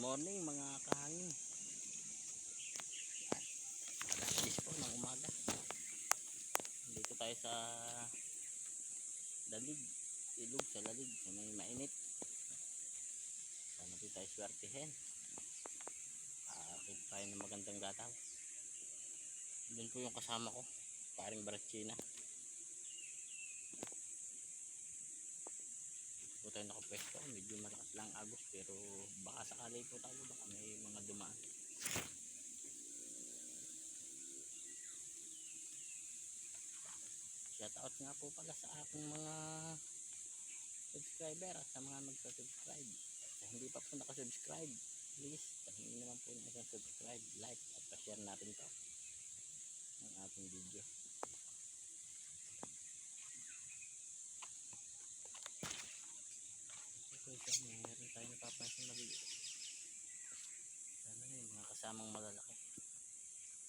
morning mga kahangin. Alas 10 po ng umaga. Dito tayo sa dalig. Ilog sa lalig. Sa may mainit. Sana di tayo swertihin. Aakit tayo ng magandang gataw. Doon po yung kasama ko. Paring Barachina. Po tayo nakapwesto. Medyo malakas lang agos pero baka sakali po tayo baka may mga dumaan. Shoutout nga po pala sa aking mga subscriber at sa mga nagsa-subscribe. Sa hindi pa po nakasubscribe, please pahingi naman po ng isang subscribe, like at pa-share natin to ng ating video. Ito siya, meron tayo napapansin na video. Sana yun, mga kasamang malalaki.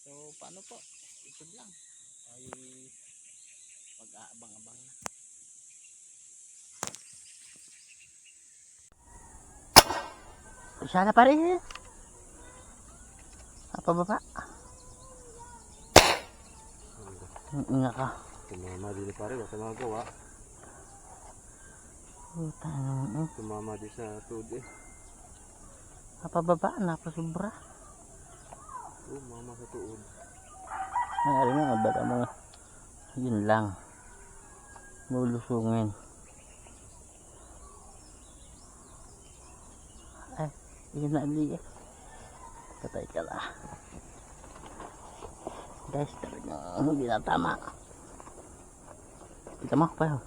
So, paano po? Ito lang. Ay mag-aabang-abang na. Sana pa rin. Apa baba? Nga ka. Tumama din pare, wala tayong magawa. Puta naman. Tumama din sa tuod eh. Apa baba? Napasubra. Tumama sa tuod. Ay, alam mo, baga mga, yun lang. Lulusungin. Ay, yun na eh. Patay ka na. Guys, talagang hindi na tama. Kita mo, pa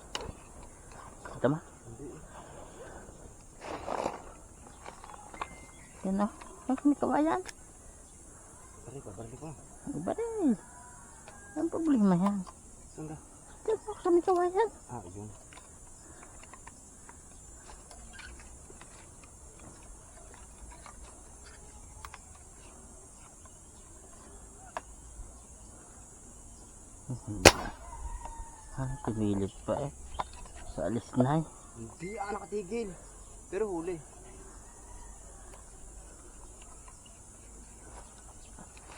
Kita mo? Hindi eh. Yan na. Ang may kawayan. Pare, babalik ko. Iba rin. Ang problema yan. Saan ka? Yan sa may kawayan. Ah, yun. Ah, pinilit pa eh. Sa alis na eh. Hindi ah, nakatigil. Pero huli.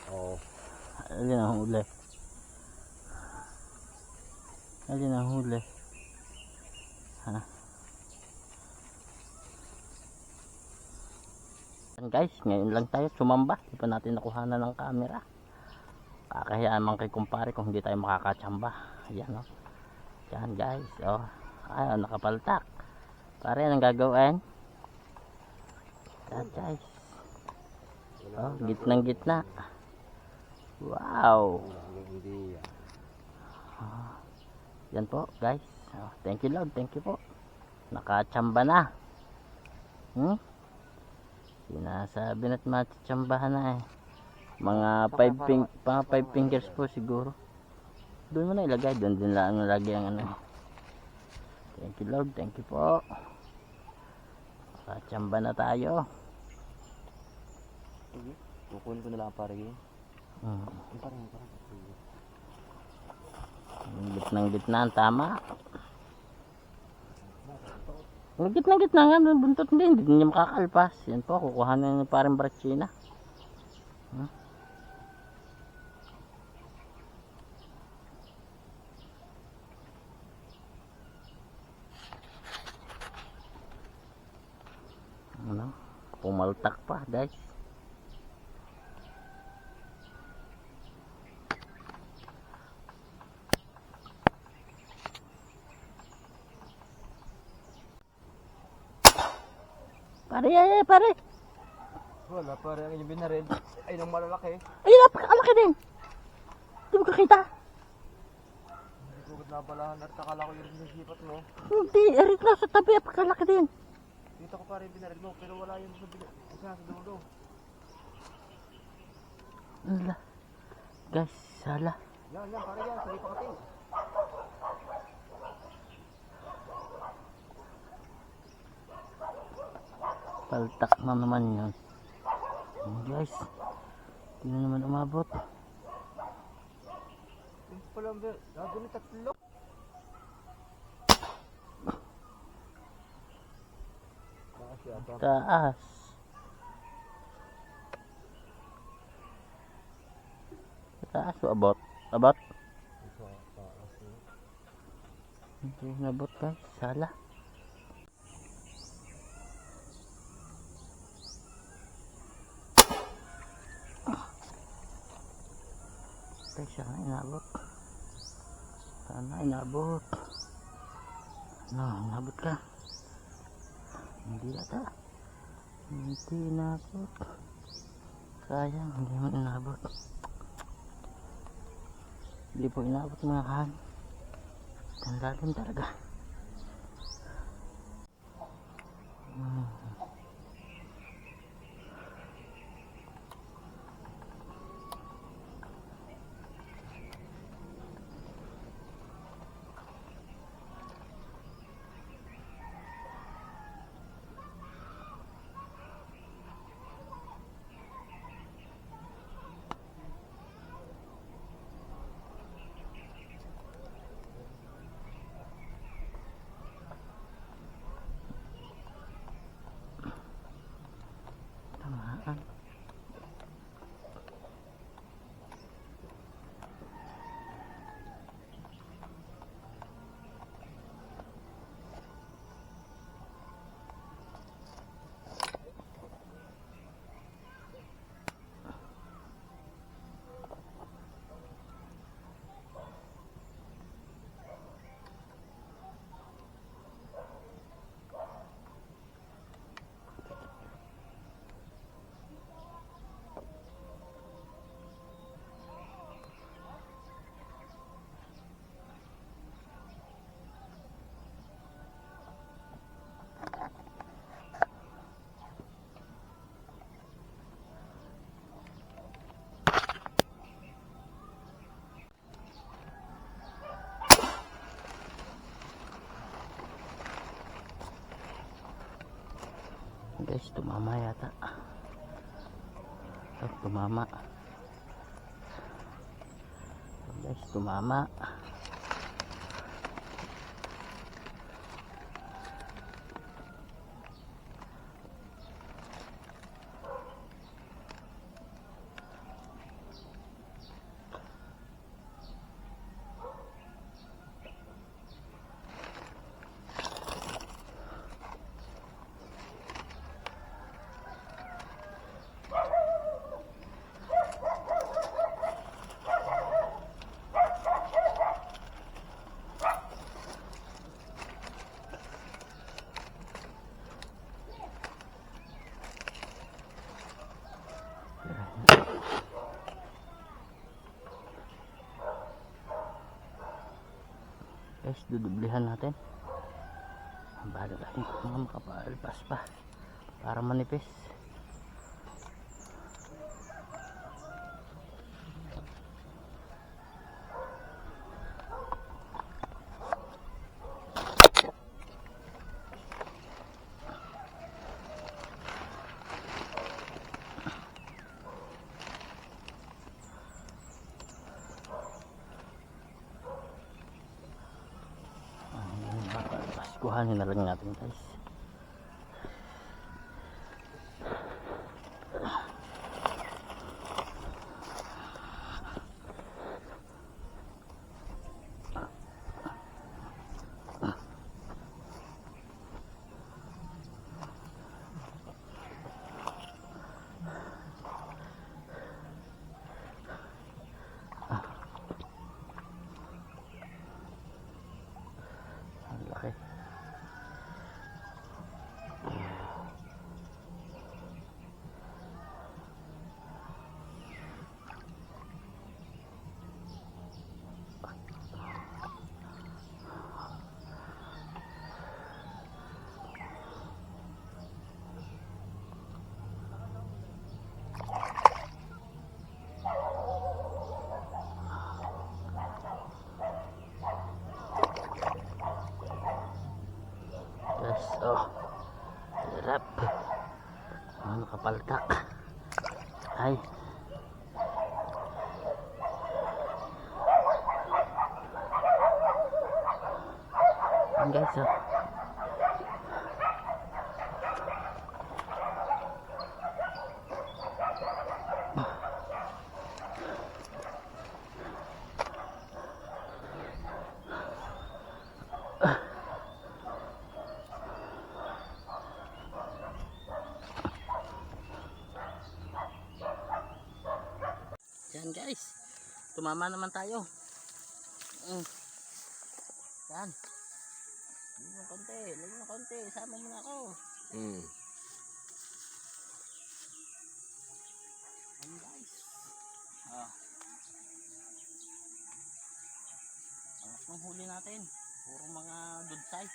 Oh. Alin ang huli? Alin ang huli? Ha? Yan guys, ngayon lang tayo sumamba. Di pa natin nakuhanan ng camera. Kakahiyaan man kay kumpare kung hindi tayo makakatsamba. Ayan o. Oh. Yan guys. Oh. Ay, oh, nakapaltak. Pare, anong gagawin? Yan guys. Oh, gitnang gitna. Wow. Ah. Yan po, guys. Oh, thank you Lord, thank you po. Nakachamba na. Hmm? Sinasabi na't matitsambahan na eh. Mga 5 ping, mga five fingers po siguro. Doon mo na ilagay, doon din lang nalagay ang ano. Thank you Lord, thank you po. Nakachamba na tayo. Sige. Kukunin ko na lang pare yun. Hmm. Yung gitnang gitna, tama. Yung gitnang gitna nga, buntot din, hindi niya makakalpas. Yan po, kukuha na yung parang brachina. Hmm? Ano? Pumaltak pa, guys. Pare, ay, ay, pare. Wala pare, ang yung binaril. Ay, nang malalaki. Ay, napakalaki din. Hindi mo kakita. Hindi ko nabalahan at akala ko yung sinisipat mo. Hindi, erit na sa tabi, napakalaki din. Dito ko pare yung binaril mo, pero wala yung sa, bin- isa sa dulo. Ala. Guys, sala. Yan, yan, pare yan, sige pa kating. paltak na naman yun. And guys. Hindi na naman umabot. Taas. Taas abot? Abot? Hindi nabot guys salah Guys, sana inabot. Sana inabot. Ano, inabot ka? Hindi ata. Hindi inabot. Sayang, hindi mo inabot. Hindi po inabot mga kan. Ang lalim talaga. Hmm. Tamaan. Guys, tumama yata. Oh, tumama. Tumama. Dudublihan natin. Ang bahala natin mga makapalpas pa. Para manipis. Paskuhanin na lang natin guys. aja Yan guys. Tumama naman tayo. Mm. Yan. Ng konti. Lagyan ng konti. Sama mo na ako. Hmm. Yan guys. Ah. Angas ng huli natin. Puro mga dudsay.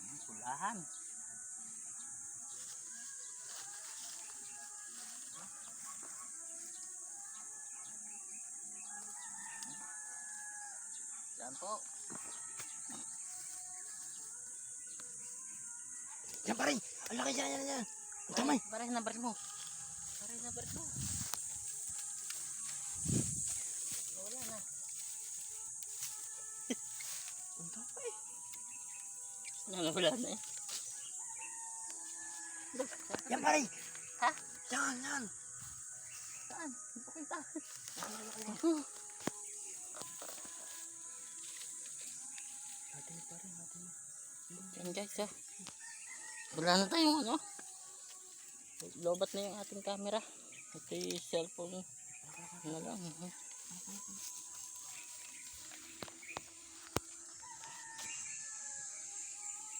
Hmm, Pulahan. Po. Yan pare! Ang laki yan, yan, yan! Ang tamay! Pare, number mo. Pare, number mo. Wala na. Ang tamay! Yan, wala na eh. Yan pare! Ha? Yan, yan! Saan? Hindi ko kita. Natin Yan guys ha. Wala na tayong ano. Lobat na yung ating camera. Ito yung cellphone na lang.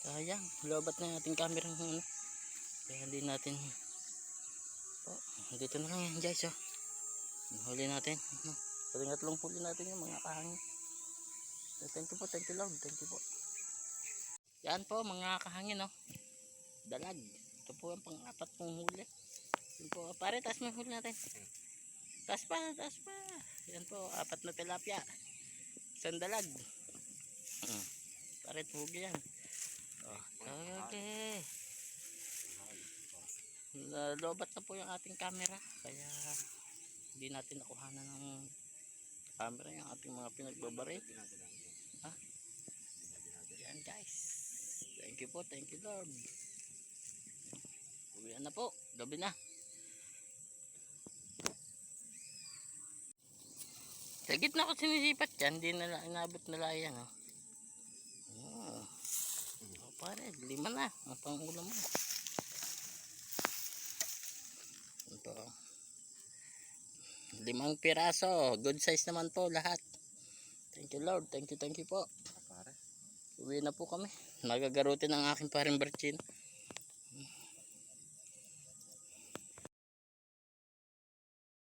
Sayang, lobat na yung ating camera. Ano. Kaya hindi natin oh, dito na lang yan guys oh. Huli natin. Ano. Palingatlong huli natin yung mga kahangin. Thank you po, thank you Lord, thank you po. Yan po mga kahangin oh. Dalag. Ito po ang pang-apat pong huli. Yan po. Pare, taas mo huli natin. Taas pa, taas pa. Yan po, apat na tilapia. Isang dalag. Hmm. Pare, tugi yan. Oh, okay. Nalobat na po yung ating camera. Kaya hindi natin nakuhanan ng camera yung ating mga pinagbabaray. Ha? Yan guys. Thank you po, thank you Lord. Uwian na po, gabi na. Sa gitna ko sinisipat yan, hindi na inabot nila yan. Oh. Oh. oh pare, lima na. Ang pangulam mo. Ito. Limang piraso. Good size naman po lahat. Thank you Lord. Thank you, thank you po. Uwi na po kami. Nagagarutin ang aking paring Berchin.